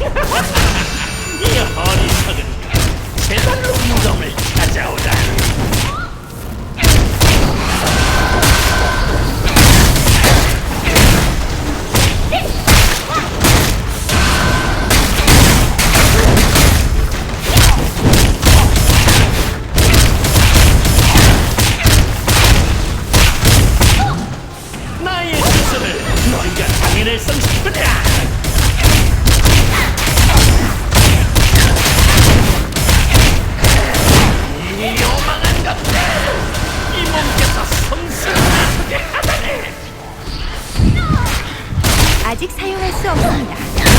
이 어리석은 제발로 무덤을 찾아오라. 나의 주소를 너희가 당해낼 수 있으라. 아직 사용할 수 없습니다.